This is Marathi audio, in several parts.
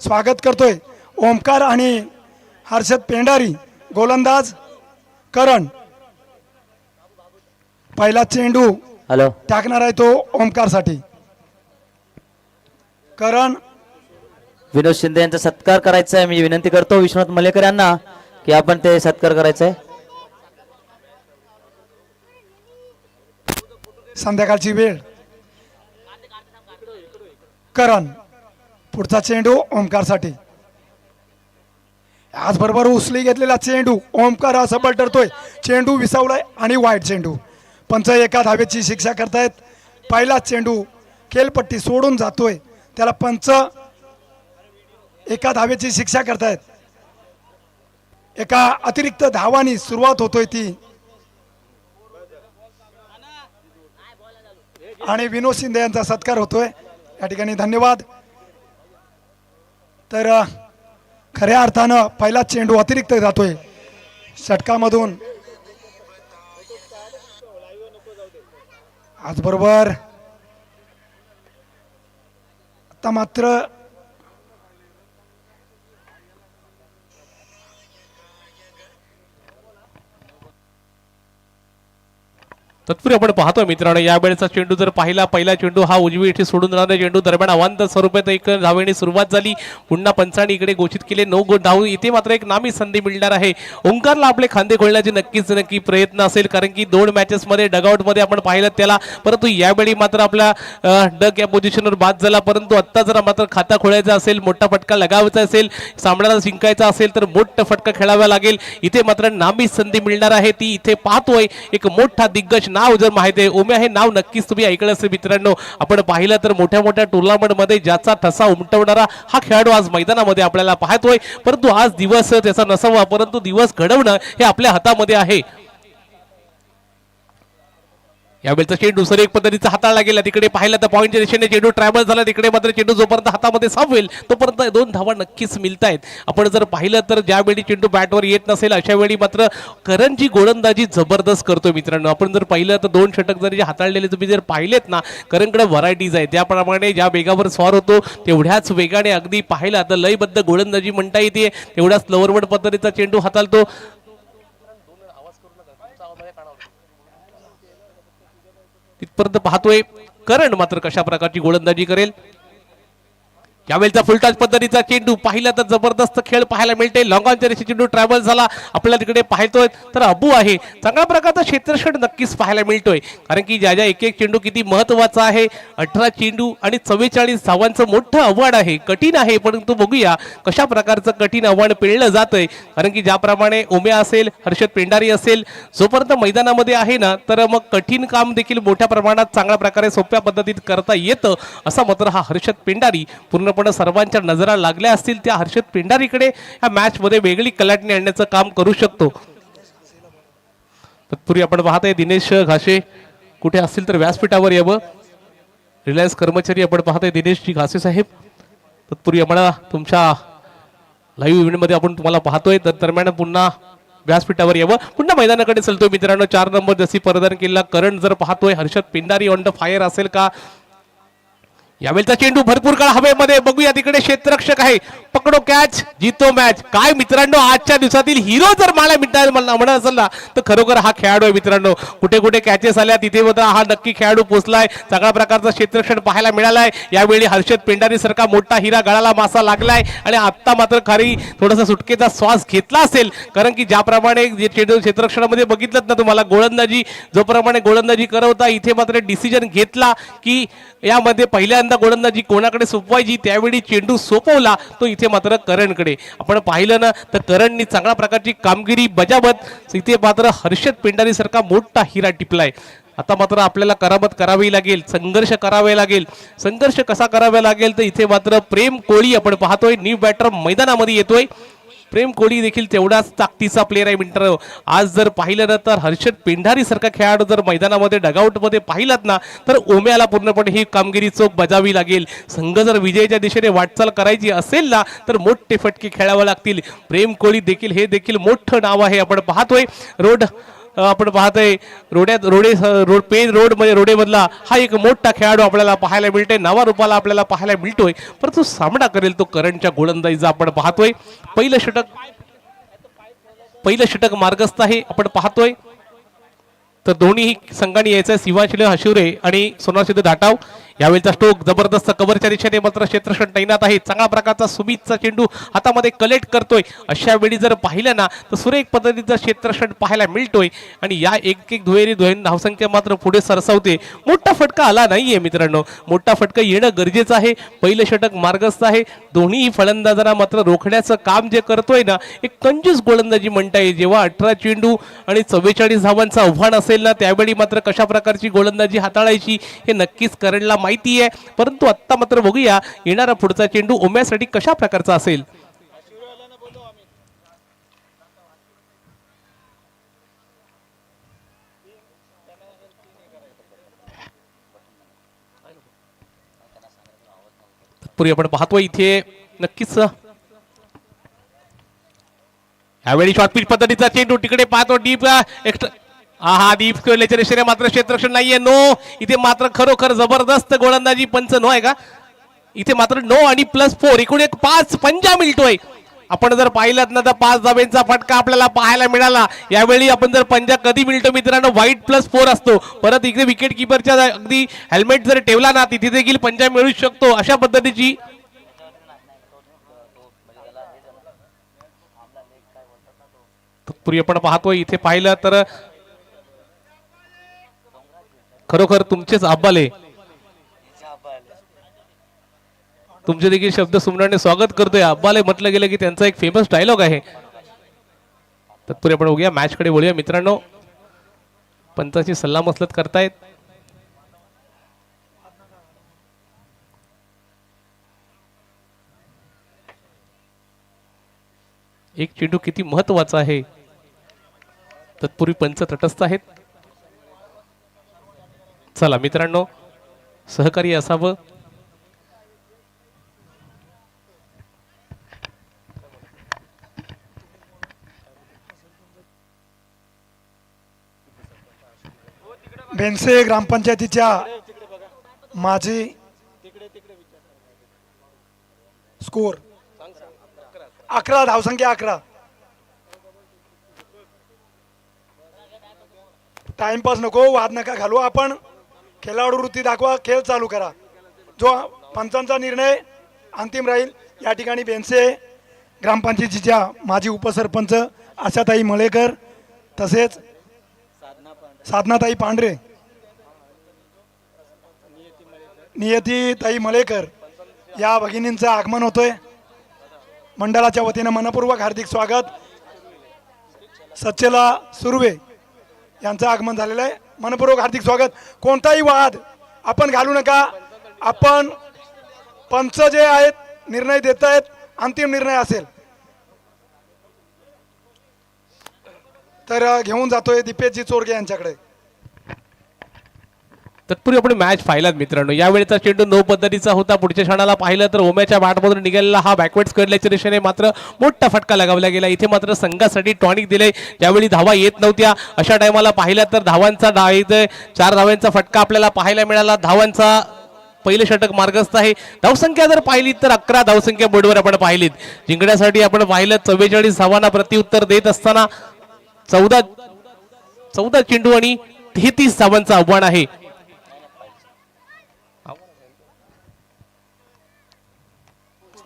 स्वागत करतोय. ओमकार आणि हर्षद पेंडारी गोलंदाज करण. पहिला चेंडू हॅलो. टाकणार आहे तो ओमकारसाठी. करण. विनोद शिंदे यांचा सत्कार करायचा आहे. मी विनंती करतो विश्वनाथ मलेकर यांना की आपण ते सत्कार करायचा आहे. संध्याकाळची वेळ. करण. पुढचा चेंडू ओमकारसाठी. आजबरोबर उसली उचली घेतलेला चेंडू ओमकार हा सबल ठरतोय चेंडू विसावलाय आणि वाईट चेंडू. पंच एका धावेची शिक्षा करतायत. पहिला चेंडू खेलपट्टी सोडून जातोय. त्याला पंच एका धावेची शिक्षा करतायत. एका अतिरिक्त धावानी सुरुवात होतोय ती. आणि विनोद शिंदे यांचा सत्कार होतोय. या ठिकाणी धन्यवाद. तर खऱ्या अर्थानं पहिला चेंडू अतिरिक्त जातोय. षटकामधून. आजबरोबर आता मात्र तत्पूर्वी आपण पाहतोय मित्रांनो यावेळेचा चेंडू जर पाहिला पहिला चेंडू हा उजवी इथे सोडून जाणारा चेंडू दरम्यान अवांत स्वरूपात एक धावेने सुरुवात झाली. पुन्हा पंचाने इकडे घोषित केले नऊ गो धाव इथे मात्र एक नामी संधी मिळणार आहे. ओंकारला आपले खांदे खोलण्याचे नक्कीच नक्की प्रयत्न असेल कारण की दोन मॅचेसमध्ये डगआउटमध्ये आपण पाहिलं त्याला. परंतु यावेळी मात्र आपला डग या पोझिशनवर बाद झाला. परंतु आत्ता जर मात्र खाता खोलायचा असेल मोठा फटका लगावायचा असेल सामन्याला जिंकायचा असेल तर मोठा फटका खेळावा लागेल. इथे मात्र नामी संधी मिळणार आहे. ती इथे पाहतोय. एक मोठा दिग्गज नाव जर माहिती आहे उम्या हे नाव नक्कीच तुम्ही ऐकलं असेल मित्रांनो. आपण पाहिलं तर मोठ्या मोठ्या टुर्नामेंटमध्ये ज्याचा ठसा उमटवणारा हा खेळाडू आज मैदानामध्ये आपल्याला पाहतोय. परंतु आज दिवस त्याचा नसावा परंतु दिवस घडवणं हे आपल्या हातामध्ये आहे. यावेळेचा चेंडू सर एक पद्धतीचा हाताळला गेला. तिकडे पाहिलं तर पॉईंटच्या दिशेने चेंडू ट्रॅव्हल झाला. तिकडे मात्र चेंडू जोपर्यंत हातामध्ये सापवेल तोपर्यंत दोन धावा नक्कीच मिळत आहेत आपण जर पाहिलं तर ज्यावेळी चेंडू बॅटवर येत नसेल अशा वेळी मात्र करंजी गोलंदाजी जबरदस्त करतोय मित्रांनो. आपण जर पाहिलं तर दोन षटक जर जे हाताळलेले तुम्ही जर पाहिलेत ना करणकडे व्हरायटीज आहे त्याप्रमाणे ज्या वेगावर स्वार होतो तेवढ्याच वेगाने अगदी पाहिला तर लयबद्ध गोलंदाजी म्हणता येते. तेवढ्याच लवरवड पद्धतीचा चेंडू हाताळतो. तिथपर्यंत पाहतोय. करण मात्र कशा प्रकारची गोलंदाजी करेल? यावेळेचा फुलटॉच पद्धतीचा चेंडू पाहिला तर जबरदस्त खेळ पाहायला मिळते. लॉंगॉनच्या रेषे चेंडू ट्रॅव्हल झाला. आपल्याला तिकडे पाहतोय. तर अबू आहे. चांगल्या प्रकारचा क्षेत्रक्षण नक्कीच पाहायला मिळतोय. कारण की ज्या ज्या एक एक चेंडू किती महत्त्वाचा आहे अठरा चेंडू आणि चव्वेचाळीस धावांचं मोठं आव्हान आहे. कठीण आहे परंतु बघूया कशा प्रकारचं कठीण आव्हान पेळलं जातंय. कारण की ज्याप्रमाणे उम्या असेल हर्षद पेंडारी असेल जोपर्यंत मैदानामध्ये आहे ना तर मग कठीण काम देखील मोठ्या प्रमाणात चांगल्या प्रकारे सोप्या पद्धतीत करता येतं असा मात्र हा हर्षद पेंडारी पूर्णपणे आपण सर्वांच्या नजरा लागल्या असतील त्या हर्षद पिंडारीकडे या मॅचमध्ये वेगळी कलाटणी आणण्याचं काम करू शकतो. तत्पूर्वी आपण पाहतोय दिनेश घासे कुठे असतील तर व्यासपीठावर यावं. रिलायन्स कर्मचारी आपण पाहतोय दिनेशजी घासे साहेब. तत्पूर्वी आम्हाला तुमच्या लाईव्ह इव्हेंटमध्ये आपण तुम्हाला पाहतोय. तर दरम्यान पुन्हा व्यासपीठावर यावं. पुन्हा मैदानाकडे चलतोय मित्रांनो. चार नंबर जशी परदान केला करंट जर पाहतोय Harshad Pindari on the fire असेल का? यावेळेचा चेंडू भरपूर काळ हवेमध्ये. बघूया तिकडे क्षेत्ररक्षक आहे. पकडो कॅच जितो मॅच काय मित्रांनो आजच्या दिवसातील हिरो जर मला मिळणार म्हणत असेल ना तर खरोखर हा खेळाडू आहे मित्रांनो. कुठे कुठे कॅचेस आल्या तिथे मात्र हा नक्की खेळाडू पोचलाय सगळ्या प्रकारचा क्षेत्ररक्षण पाहायला मिळालाय. यावेळी हर्षद पेंडारी सारखा मोठा हिरा गळाला मासा लागलाय. आणि आत्ता मात्र खरी थोडासा सुटकेचा श्वास घेतला असेल. कारण की ज्याप्रमाणे जे चेंडू क्षेत्ररक्षणामध्ये बघितलं ना तुम्हाला गोलंदाजी जोप्रमाणे गोलंदाजी करवता इथे मात्र डिसिजन घेतला की यामध्ये पहिल्यांदा गोलंदाजी कोणाकडे सोपवायची? त्यावेळी चेंडू सोपवला तो इथे मात्र करणकडे. आपण पाहिलं ना तर करणनी चांगल्या प्रकारची कामगिरी बजावत. इथे मात्र हर्षद पेंडारीसारखा मोठा हिरा टिपलाय. आता मात्र आपल्याला करामत करावी लागेल संघर्ष करावे लागेल. संघर्ष कसा करावा लागेल? तर इथे मात्र प्रेम कोळी आपण पाहतोय. न्यू बॅटर मैदानामध्ये येतोय. प्रेम कोहली देखील तेवढाच ताकदीचा प्लेअर आहे मित्र आज जर पाहिलं ना तर हर्षद पेंढारी सारखा खेळाडू जर मैदानामध्ये डगआउटमध्ये पाहिलात ना तर ओम्याला पूर्णपणे ही कामगिरी चोख बजावी लागेल. संघ जर विजयाच्या दिशेने वाटचाल करायची असेल ना तर मोठे फटके खेळावे लागतील. प्रेम कोहली देखील हे देखील मोठं नाव आहे. आपण पाहतोय रोड आपण पाहतोय रोड्यात रोडे रोड पेन रोड म्हणजे रोडेमधला हा एक मोठा खेळाडू आपल्याला पाहायला मिळतोय. नवा रूपाला आपल्याला पाहायला मिळतोय. परंतु सामना करेल तो करंटच्या गोलंदाजीचा आपण पाहतोय. पहिलं षटक पहिलं षटक मार्गस्थ आहे आपण पाहतोय. तर दोन्ही संघांनी यायचं आहे शिवाशिले हशिवरे आणि सोनाशिदे धाटाव यावेळीचा स्टोक जबरदस्त कव्हरच्या दिशेने मात्र क्षेत्रक्षण तैनात आहे. चांगल्या प्रकारचा सुमितचा चेंडू हातामध्ये कलेक्ट करतोय. अशा वेळी जर पाहिलं ना तर सुरेख पद्धतीचा क्षेत्रक्षण पाहायला मिळतोय. आणि या एक एक दुहेरी दुहेरी धावसंख्या मात्र पुढे सरसावते. मोठा फटका आला नाहीये मित्रांनो. मोठा फटका येणं गरजेचं आहे. पहिलं षटक मार्गस्थ आहे. दोन्ही फलंदाजांना मात्र रोखण्याचं काम जे करतोय ना एक कंजूस गोलंदाजी म्हणता येईल. जेव्हा अठरा चेंडू आणि चव्वेचाळीस धावांचं आव्हान असेल ना त्यावेळी मात्र कशा प्रकारची गोलंदाजी हाताळायची हे नक्कीच करणला माहिती आहे परंतु आत्ता मात्र बघूया येणारा पुढचा चेंडू उम्यासाठी कशा प्रकारचा असेल? तत्पूर्वी आपण पाहतोय इथे नक्कीच यावेळी शॉर्टपीच पद्धतीचा चेंडू तिकडे पाहतो डीप एक्स्ट्रा हा दीप डीप खेळल्याच्या रेषेने मात्र क्षेत्रक्षण नाहीये. नो इथे मात्र खरोखर जबरदस्त गोलंदाजी पंच नो आहे का? इथे मात्र नो आणि प्लस फोर एकूण एक पाच पंजा मिळतोय. आपण जर पाहिलं ना तर पाच धाब्यांचा फटका आपल्याला पाहायला मिळाला. यावेळी आपण जर पंजा कधी मिळतो मित्रांनो? व्हाईट प्लस फोर असतो. परत इकडे विकेट किपरच्या अगदी हेल्मेट जर ठेवला ना तिथे देखील पंजा मिळू शकतो. अशा पद्धतीची तत्पूर्वी आपण पाहतोय. इथे पाहिलं तर खरोखर तुमचेच अब्बाले तुमचे देखील शब्द सुमराने स्वागत करतोय. अब्बाले म्हटलं गेलं की त्यांचा एक फेमस डायलॉग आहे. तत्पुरे आपण बघूया मॅच कडे बोलूया मित्रांनो. पंचाची सल्ला मसलत करतायत. एक चेंडू किती महत्त्वाचा आहे? तत्पूर्वी पंच तटस्थ आहेत. चला मित्रांनो सहकारी असावं. बेनसे ग्रामपंचायतीच्या माझी स्कोर. अकरा धावसंख्या अकरा. टाइमपास नको वाद नका घालू आपण. खेळाडू वृत्ती दाखवा खेळ चालू करा. जो पंचांचा निर्णय अंतिम राहील या ठिकाणी बेनसे ग्रामपंचायतीच्या माजी उपसरपंच आशाताई मळेकर तसेच साधनाताई पांढरे नियतीताई मळेकर या भगिनींचं आगमन होतोय. मंडळाच्या वतीनं मनपूर्वक हार्दिक स्वागत. सच्चेला सुर्वे यांचं आगमन झालेलं आहे. मनपूर्वक हार्दिक स्वागत. कोणताही वाद आपण घालू नका. आपण पंच जे आहेत निर्णय देत आहेत अंतिम निर्णय असेल. तर घेऊन जातोय दीपेशजी चोरगे यांच्याकडे. तत्पूर्वी आपण मॅच पाहिलात मित्रांनो. यावेळेचा चेंडू नऊ पद्धतीचा होता. पुढच्या क्षणाला पाहिलं तर ओम्याच्या बॅटमधून निघालेला हा बॅकवर्ड कडल्याच्या दिशेने मात्र मोठा फटका लगावला गेला. इथे मात्र संघासाठी टॉनिक दिले ज्यावेळी धावा येत नव्हत्या अशा टायमाला पाहिलं तर धावांचा डाव इथे चार धावांचा फटका आपल्याला पाहायला मिळाला. धावांचा पहिलं षटक मार्गस्थ आहे. धावसंख्या जर पाहिली तर अकरा धावसंख्या बोर्डवर आपण पाहिलीत. जिंकण्यासाठी आपण पाहिलं चव्वेचाळीस धावांना प्रत्युत्तर देत असताना चौदा चौदा चेंडू आणि तेहतीस धावांचं आव्हान आहे.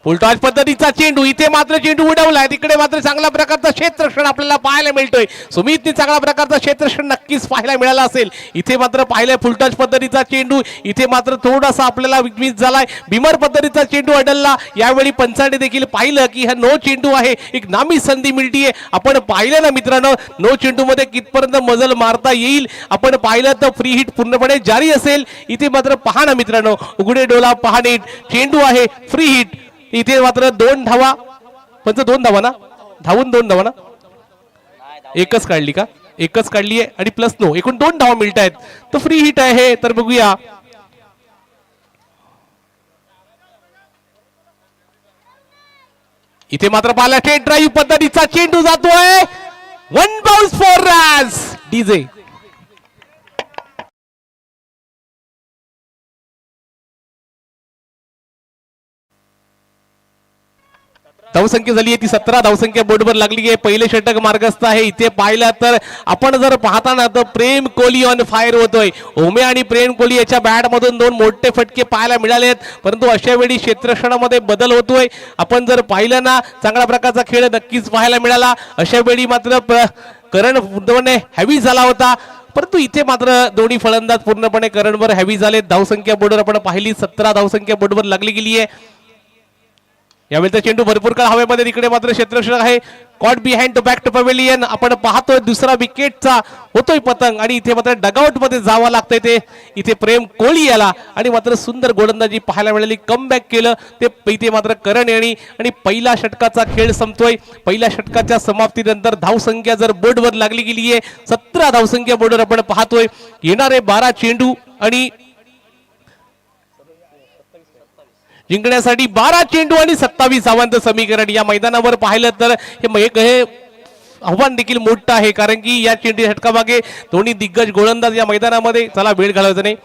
फुलटॉस पद्धतीचा चेंडू इथे मात्र चेंडू उडवलाय. तिकडे मात्र चांगल्या प्रकारचा क्षेत्रक्षण आपल्याला पाहायला मिळतोय. सुमितने चांगल्या प्रकारचा क्षेत्रक्षण नक्कीच पाहायला मिळाला असेल. इथे मात्र पाहिलंय फुलटॉस पद्धतीचा चेंडू. इथे मात्र थोडासा आपल्याला मिस झालाय. भीमर पद्धतीचा चेंडू अडलला. यावेळी पंचाने देखील पाहिलं की हा नो चेंडू आहे. एक नामी संधी मिळतीये. आपण पाहिलं ना मित्रांनो नो चेंडू मध्ये कितपर्यंत मजल मारता येईल? आपण पाहिलं तर फ्री हिट पूर्णपणे जारी असेल. इथे मात्र पहा ना मित्रांनो उघडे डोला पहा नीट चेंडू आहे फ्री हिट इथे मात्र दोन धावा. पंच दोन धावा ना? धावून दोन धावा ना? एकच काढली का? एकच काढली आहे आणि प्लस नो एकूण दोन धावा मिळत आहेत. तर फ्री हिट आहे. तर बघूया. इथे मात्र पाहिला थेट ड्राईव्ह पद्धतीचा. चेंडू जातोय. वन बाउन्स फोर रन्स डीजे धावसंख्या झाली आहे ती सतरा धावसंख्या बोर्डवर लागली आहे. पहिले षटक मार्गस्थ आहे. इथे पाहिलं तर आपण जर पाहताना तर प्रेम कोहली ऑन फायर होतोय. ओमे आणि प्रेम कोहली याच्या बॅटमधून दोन मोठे फटके पाहायला मिळाले आहेत. परंतु अशा वेळी क्षेत्रक्षणामध्ये बदल होतोय. आपण जर पाहिलं ना चांगल्या प्रकारचा खेळ नक्कीच पाहायला मिळाला. अशा वेळी मात्र प्र- करण उद्धवने हॅवी झाला होता. परंतु इथे मात्र दोन्ही फलंदाज पूर्णपणे करणवर हॅवी झाले धावसंख्या बोर्डवर आपण पाहिली सतरा धावसंख्या बोर्डवर लागली गेली आहे. यावेळी चेंडू भरपूर काळ हवेमध्ये तिकडे मात्र क्षेत्ररक्षक आहे. Caught behind to back to pavilion आपण पाहतोय दुसरा विकेटचा होतोय पतंग आणि इथे मात्र डगआउटमध्ये जावं लागतंय ते. इथे प्रेम कोळी याला आणि मात्र सुंदर गोलंदाजी पाहायला मिळाली. कम बॅक केलं. ते इथे मात्र करण यांनी आणि पहिला षटकाचा खेळ संपतोय. पहिल्या षटकाच्या समाप्तीनंतर धावसंख्या जर बोर्डवर लागली गेली आहे सतरा धावसंख्या बोर्डवर आपण पाहतोय. येणारे बारा चेंडू आणि जिंकण्यासाठी बारा चेंडू आणि सत्तावीस धावांचं समीकरण या मैदानावर पाहिलं तर हे एक हे आव्हान देखील मोठं आहे कारण की या चेंडू षटकामागे दोन्ही दिग्गज गोलंदाज या मैदानामध्ये चला वेळ घालवायचा नाही.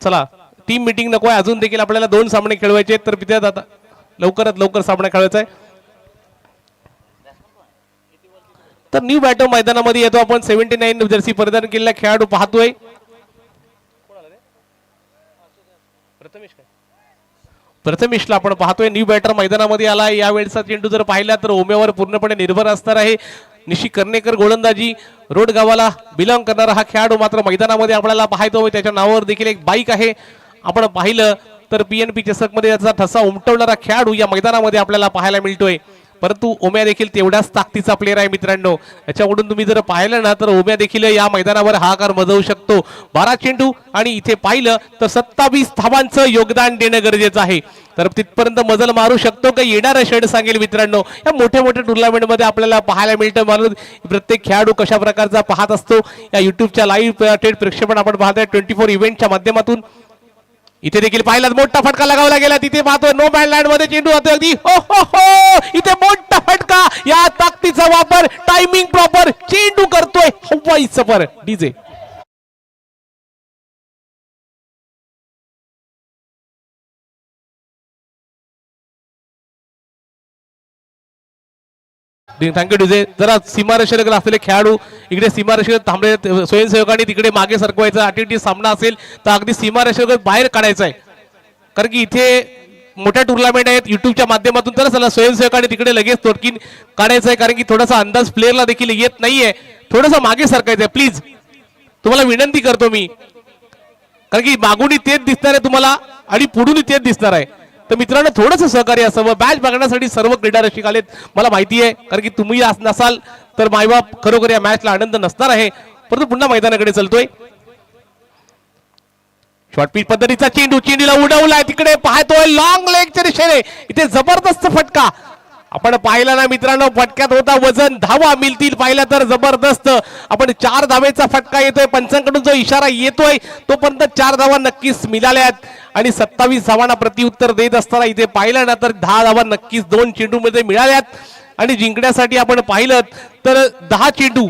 चला टीम मिटिंग नको आहे अजून देखील आपल्याला दोन सामने खेळवायचे आहेत तर विद्यार्थी आता लवकरात लवकर सामना खेळवायचा आहे. तर न्यू बॅटो मैदानामध्ये येतो आपण सेव्हन्टी नाईन जर्सी परिधान केलेला खेळाडू पाहतोय. प्रथमेशला आपण पाहतोय न्यू बॅटर मैदानामध्ये आला यावेळेचा चेंडू जर पाहिला तर ओम्यावर पूर्णपणे निर्भर असणार आहे. निशी कर्णेकर गोलंदाजी रोड गावाला बिलॉंग करणारा हा खेळाडू मात्र मैदानामध्ये आपल्याला पाहतो त्याच्या नावावर देखील एक बाईक आहे. आपण पाहिलं तर पीएनपी चषकमध्ये याचा ठसा उमटवणारा खेळाडू या मैदानामध्ये आपल्याला पाहायला मिळतोय. परंतु ओम्या देखील तेवढ्याच ताकदीचा प्लेअर आहे मित्रांनो. याच्याकडून तुम्ही जर पाहिलं ना तर ओम्या देखील या मैदानावर हाकार मजवू शकतो. बारा चेंडू आणि इथे पाहिलं तर सत्तावीस धावांचं योगदान देणं गरजेचं आहे. तर तिथपर्यंत मजल मारू शकतो का? येणारा षड सांगेल मित्रांनो. या मोठ्या मोठ्या टुर्नामेंटमध्ये आपल्याला पाहायला मिळतं. म्हणून प्रत्येक खेळाडू कशा प्रकारचा पाहत असतो? या युट्यूबच्या लाईव्ह थेट प्रेक्षेपण आपण पाहतोय. ट्वेंटी फोर इव्हेंटच्या माध्यमातून इथे देखील पाहिला मोठा फटका लगावला गेला. तिथे पाहतोय नो बॅड लँडमध्ये चेंडू होतो अगदी. हो हो हो. इथे मोठा फटका. या ताकदीचा वापर टायमिंग प्रॉपर चेंडू करतोय. हवाई सफर डीजे थँक्यू डीजे जरा सीमारेषेला असलेले खेळाडू इकडे सीमारेषेवर थांबले स्वयंसेवकांनी तिकडे मागे सरकवायचं अटी सामना असेल तर अगदी सीमारेषेवर बाहेर काढायचं आहे. कारण की इथे मोठ्या टुर्नामेंट आहेत युट्यूबच्या माध्यमातून तर चला स्वयंसेवकाने तिकडे लगेच तोडकीन काढायचं आहे कारण की थोडासा अंदाज प्लेअरला देखील येत नाहीये. थोडंसं मागे सरकायचं आहे प्लीज तुम्हाला विनंती करतो मी. कारण की मागूनही तेच दिसणार आहे तुम्हाला आणि पुढूनही तेच दिसणार आहे. तर मित्रांनो थोडंसं सहकार्य असावं मॅच बघण्यासाठी सर्व क्रीडा रसिक आलेत. मला माहिती आहे कारण की तुम्ही आज नसाल तर मायबाप खरोखर या मॅचला आनंद नसणार आहे. परंतु पुन्हा मैदानाकडे चलतोय. शॉर्ट पिच पद्धतीचा चेंडू चेंडूला उडवलाय तिकडे. पाहतोय लॉंग लेगच्या दिशेने. इथे जबरदस्त फटका. आपण पाहिला ना मित्रांनो फटक्यात होता वजन. धावा मिळतील पाहिला तर जबरदस्त. आपण चार धावेचा फटका येतोय. पंचांकडून जो इशारा येतोय तोपर्यंत चार धावा नक्कीच मिळाल्यात. आणि सत्तावीस धावांना प्रत्युत्तर देत असताना इथे पाहिलं ना तर दहा धावा नक्कीच दोन चेंडूमध्ये मिळाल्यात. आणि जिंकण्यासाठी आपण पाहिलं तर दहा चेंडू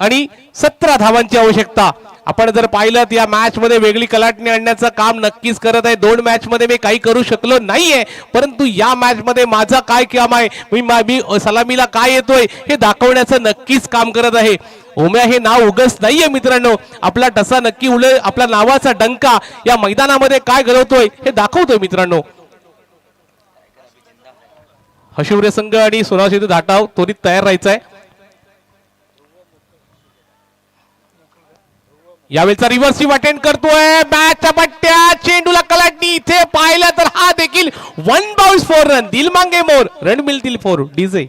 आणि सतरा धावांची आवश्यकता. आपण जर पाहिलं तर या मॅच मध्ये वेगळी कलाटणी आणण्याचं काम नक्कीच करत आहे. दोन मॅच मध्ये मी काही करू शकलो नाहीये परंतु या मॅच मध्ये माझं काय काम आहे? मी मा- मी सलामीला काय येतोय हे दाखवण्याचं नक्कीच काम करत आहे. ओम्या हे नाव उगस नाहीये मित्रांनो. आपला टसा नक्की उल आपल्या नावाचा डंका या मैदानामध्ये काय घडवतोय हे दाखवतोय मित्रांनो. हशिवरे संघ आणि सोनाव धाटाव त्वरित तयार राहायचा आहे यावेळचा रिव्हर्स अटेंड करतोय. बॅटच्या पट्ट्या चेंडूला कलाटणी. इथे पाहिलं तर हा देखील वन बाउस फोर रन दिल मांगे मोर. रन मिळतील फोर डीजे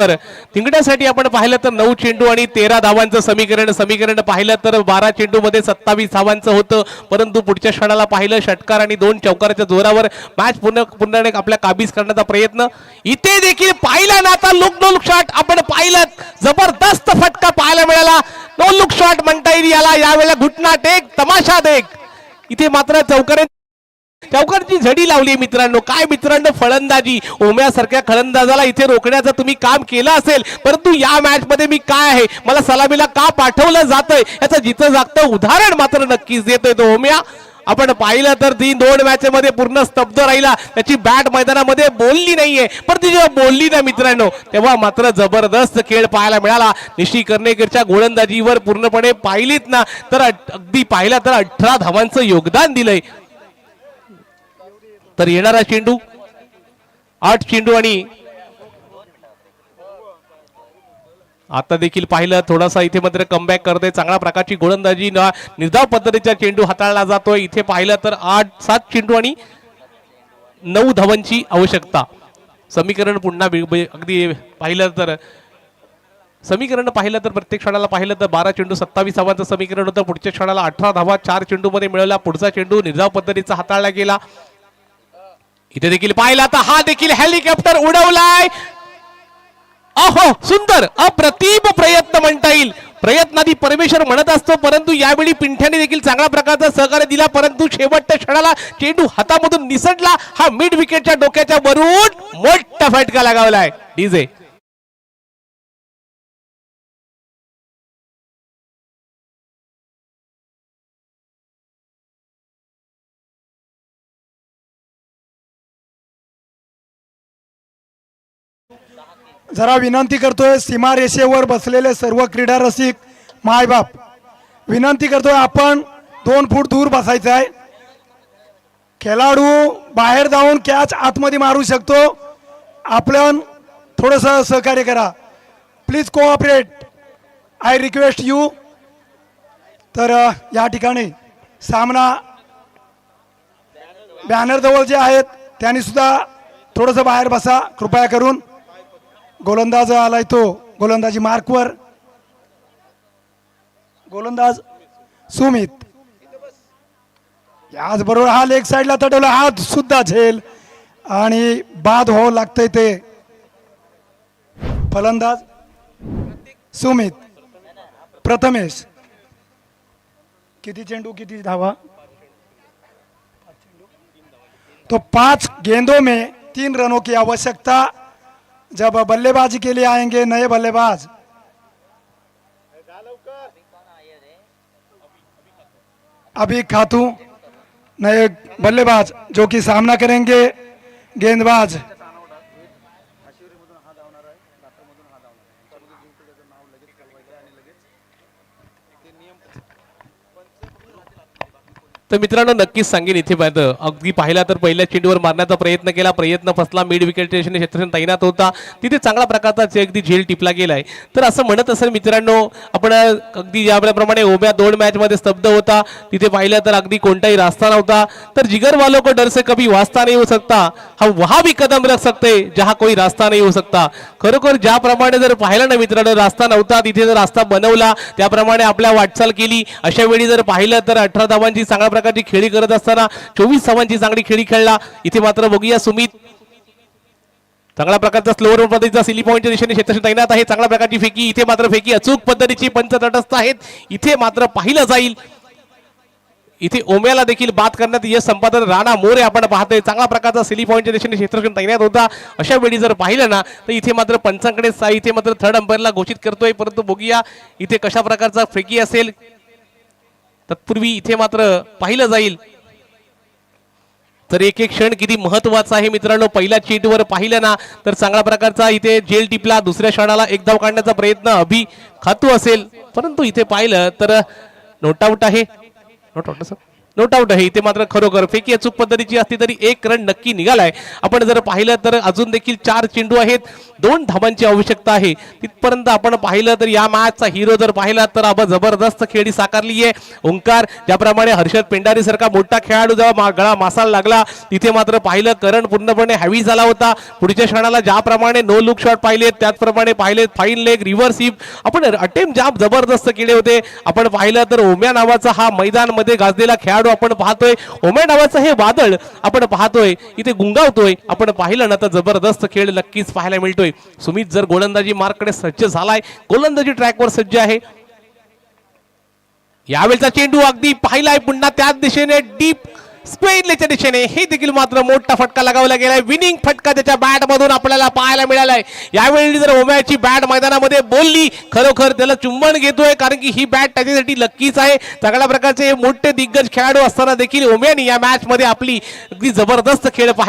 तर तिंगड्यासाठी आपण पाहिलं तर नऊ चेंडू आणि तेरा धावांचं समीकरण. समीकरण पाहिलं तर बारा चेंडू मध्ये सत्तावीस धावांचं होतं. परंतु पुढच्या क्षणाला पाहिलं षटकार आणि दोन चौकाराच्या जोरावर मॅच पुन्हा पुन्हा एक आपल्या काबीज करण्याचा प्रयत्न. इथे देखील पाहिला ना आता लुक नो लुक शॉट आपण पाहिलं. जबरदस्त फटका पाहायला मिळाला. नो नो लुक शॉट म्हणता येईल याला. यावेळेला घुटना टेक तमाशा देख इथे मात्र चौकारे चौकारची झडी लावली मित्रांनो. काय मित्रांनो फलंदाजी. ओम्यासारख्या फलंदाजाला इथे रोखण्याचं तुम्ही काम केलं असेल परंतु या मॅच मध्ये मी काय आहे? मला सलामीला का पाठवलं जातंय? याचं जिथं जागतं उदाहरण मात्र नक्कीच देतोय तो ओम्या आपण पाहिलं तर ती दोन मॅच मध्ये पूर्ण स्तब्ध राहिला. त्याची बॅट मैदानामध्ये बोलली नाहीये. पण ती जेव्हा बोलली ना मित्रांनो तेव्हा मात्र जबरदस्त खेळ पाहायला मिळाला. निशी कर्णेकरच्या गोलंदाजीवर पूर्णपणे पाहिलीत ना तर अगदी पाहिला तर अठरा धावांचं योगदान दिलंय. तर येणारा चेंडू आठ चेंडू आणि आता देखील पाहिलं थोडासा इथे मात्र कमबॅक करते. चांगल्या प्रकारची गोलंदाजी निर्धाव पद्धतीचा चेंडू हाताळला जातोय. इथे पाहिलं तर आठ सात चेंडू आणि नऊ धावांची आवश्यकता. समीकरण पुन्हा अगदी पाहिलं तर समीकरण पाहिलं तर प्रत्येक क्षणाला पाहिलं तर बारा चेंडू सत्तावीस धावांचं समीकरण होतं. पुढच्या क्षणाला अठरा धावा चार चेंडूमध्ये मिळवला पुढचा चेंडू निर्धाव पद्धतीचा हाताळला गेला. इथे देखील पाहिला तर हा देखील हेलिकॉप्टर उडवलाय. अहो सुंदर अप्रतिम प्रयत्न म्हणता येईल. प्रयत्नादी परमेश्वर म्हणत असतो परंतु यावेळी पिंठ्याने देखील चांगल्या प्रकारचा सहकार्य दिला परंतु शेवटच्या क्षणाला चेंडू हातामधून निसटला. हा मिड विकेटच्या डोक्याच्या वरून मोठा फटका लगावलाय. डीजे. जरा विनंती करतोय सीमारेषेवर बसलेले सर्व क्रीडा रसिक मायबाप. विनंती करतोय आपण दोन फूट दूर बसायचं आहे. खेळाडू बाहेर जाऊन कॅच आतमध्ये मारू शकतो. आपण थोडंसं सहकार्य करा. Please cooperate I request you तर या ठिकाणी सामना बॅनर जवळ जे आहेत त्यांनी सुद्धा थोडंसं बाहेर बसा. कृपया करून. गोलंदाज आलाय तो. गोलंदाजी मार्कवर. गोलंदाज सुमित. याचबरोबर हा लेग साईडला तटवला हात सुद्धा झेल. आणि बाद हो लागतंय ते. फलंदाज सुमित. प्रथमेश. किती चेंडू किती धावा? तो पांच गेंदों में तीन रनों की आवश्यकता जब बल्लेबाजी के लिए आएँगे नए बल्लेबाज। अभी खातू नए बल्लेबाज जो कि सामना करेंगे, गेंदबाज। तर मित्रांनो नक्कीच सांगेन इथे पाहिजे अगदी पाहिला तर पहिल्या चेंडूवर मारण्याचा प्रयत्न केला. प्रयत्न फसला. मिड विकेट स्टेशन तैनात होता. तिथे चांगला प्रकारचा अगदी झेल टिपला गेलाय. तर असं म्हणत असेल मित्रांनो आपण अगदी ज्याप्रमाणे उभ्या दोन मॅचमध्ये स्तब्ध होता. तिथे पाहिलं तर अगदी कोणताही रास्ता नव्हता. तर जिगर वालों को डर से कभी वास्ता नाही होऊ सकता. हा वहा भी कदम रख सकते जहा कोई रास्ता नाही होऊ सकता. खरोखर ज्याप्रमाणे जर पाहिलं ना मित्रांनो रास्ता नव्हता. तिथे जर रास्ता बनवला त्याप्रमाणे आपल्या वाटचाल केली. अशा वेळी जर पाहिलं तर अठरा धावांची चांगल्या प्रकारची खेळी करत असताना चोवीस धावांची चांगली खेळी खेळला. इथे मात्र बघूया सुमित. चांगल्या प्रकारचा स्लोअर पद्धतीचा सिली पॉईंटच्या दिशेने क्षेत्र तैनात आहे. चांगल्या प्रकारची फेकी इथे मात्र फेकी अचूक पद्धतीची पंच तटस्थ आहेत. इथे मात्र पाहिलं जाईल. इथे ओम्याला देखील बाद करण्यात यश संपादन राणा मोरे आपण पाहतोय. चांगला प्रकारचा सिली पॉईंटच्या दिशेने क्षेत्रक्षण तैनात होता. अशा वेळी जर पाहिलं ना तर इथे मात्र पंचांकडे इथे मात्र थर्ड अंपायरला घोषित करतोय. परंतु बघूया इथे कशा प्रकारचा फेकी असेल. तत्पूर्वी इथे मात्र पाहिलं जाईल. तर एक एक क्षण किती महत्त्वाचा आहे मित्रांनो पहिल्या चेंडूवर पाहिलं ना तर चांगल्या प्रकारचा इथे जेल टिपला दुसऱ्या क्षणाला एक धाव काढण्याचा प्रयत्न अभि खातू असेल. परंतु इथे पाहिलं तर नोट आउट आहे. Not out sir no doubt आहे. इथे मात्र खरोखर फेकी अचूक पद्धतीची असती तरी एक रन नक्की निघालाय. आपण जर पाहिलं तर अजून देखील चार चेंडू आहेत. दोन धावांची आवश्यकता आहे. तिथपर्यंत आपण पाहिलं तर या मॅचचा हिरो जर पाहिला तर आपण जबरदस्त खेळी साकारली आहे ओंकार ज्याप्रमाणे हर्षद पेंडारी सारखा मोठा खेळाडू जेव्हा गळा मासाला लागला तिथे मात्र पाहिलं करण पूर्णपणे हॅवी झाला होता. पुढच्या क्षणाला ज्याप्रमाणे नो लुक शॉट पाहिलेत त्याचप्रमाणे पाहिलेत फाईन लेग रिव्हर्स हिप आपण अटेम्प जाम जबरदस्त केले होते. आपण पाहिलं तर ओम्या नावाचा हा मैदानमध्ये गाजलेला खेळाडू आपण पाहतोय ओम्या नावाचं हे वादळ आपण पाहतोय इथे गुंगावतोय. आपण पाहिलं ना तर जबरदस्त खेळ नक्कीच पाहायला मिळतोय. सुमित जर गोलंदाजी मार्ककडे सज्ज झालाय गोलंदाजी ट्रॅकवर सज्ज आहे. यावेळचा चेंडू अगदी पाहिलाय पुन्हा त्याच दिशेने डीप स्पेनच्या दिशेने. हे देखील मात्र मोठा फटका लगावला गेलाय. विनिंग फटका त्याच्या बॅट मधून आपल्याला पाहायला मिळालाय. यावेळी जर ओम्याची बॅट मैदानामध्ये बोलली खरोखर त्याला चुंबन घेतोय कारण की ही बॅट त्याच्यासाठी लक्कीच आहे. सगळ्या प्रकारचे मोठे दिग्गज खेळाडू असताना देखील ओम्यानी या मॅच मध्ये आपली अगदी जबरदस्त खेळ पाहिजे